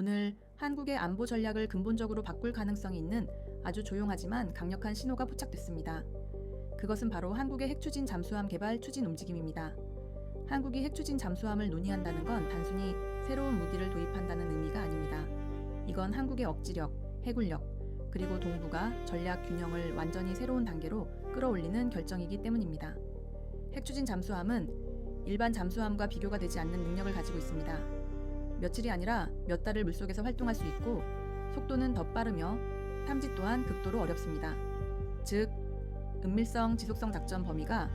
오늘 한국의 안보 전략을 근본적으로 바꿀 가능성이 있는 아주 조용하지만 강력한 신호가 포착됐습니다. 그것은 바로 한국의 핵추진 잠수함 개발 추진 움직임입니다. 한국이 핵추진 잠수함을 논의한다는 건 단순히 새로운 무기를 도입한다는 의미가 아닙니다. 이건 한국의 억지력, 해군력, 그리고 동북아 전략 균형을 완전히 새로운 단계로 끌어올리는 결정이기 때문입니다. 핵추진 잠수함은 일반 잠수함과 비교가 되지 않는 능력을 가지고 있습니다. 며칠이 아니라 몇 달을 물속에서 활동할 수 있고 속도는 더 빠르며 탐지 또한 극도로 어렵습니다. 즉, 은밀성 지속성 작전 범위가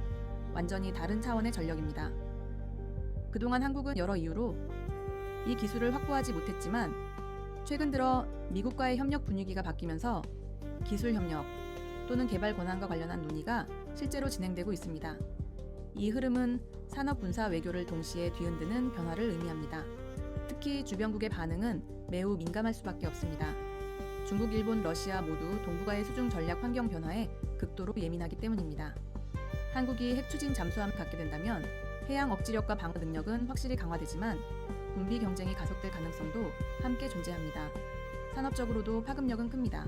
완전히 다른 차원의 전력입니다. 그동안 한국은 여러 이유로 이 기술을 확보하지 못했지만 최근 들어 미국과의 협력 분위기가 바뀌면서 기술 협력 또는 개발 권한과 관련한 논의가 실제로 진행되고 있습니다. 이 흐름은 산업 군사 외교를 동시에 뒤흔드는 변화를 의미합니다. 특히 주변국의 반응은 매우 민감할 수밖에 없습니다. 중국, 일본, 러시아 모두 동북아의 수중 전략 환경 변화에 극도로 예민하기 때문입니다. 한국이 핵 추진 잠수함을 갖게 된다면 해양 억지력과 방어 능력은 확실히 강화되지만 군비 경쟁이 가속될 가능성도 함께 존재합니다. 산업적으로도 파급력은 큽니다.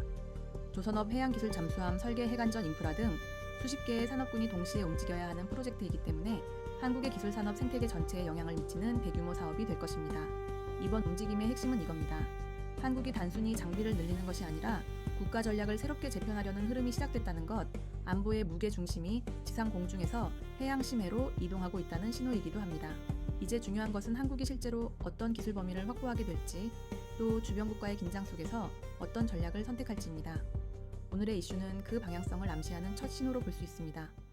조선업 해양기술 잠수함 설계 해관전 인프라 등 수십 개의 산업군이 동시에 움직여야 하는 프로젝트이기 때문에 한국의 기술 산업 생태계 전체에 영향을 미치는 대규모 사업이 될 것입니다. 이번 움직임의 핵심은 이겁니다. 한국이 단순히 장비를 늘리는 것이 아니라 국가 전략을 새롭게 재편하려는 흐름이 시작됐다는 것, 안보의 무게 중심이 지상 공중에서 해양 심해로 이동하고 있다는 신호이기도 합니다. 이제 중요한 것은 한국이 실제로 어떤 기술 범위를 확보하게 될지, 또 주변 국가의 긴장 속에서 어떤 전략을 선택할지입니다. 오늘의 이슈는 그 방향성을 암시하는 첫 신호로 볼 수 있습니다.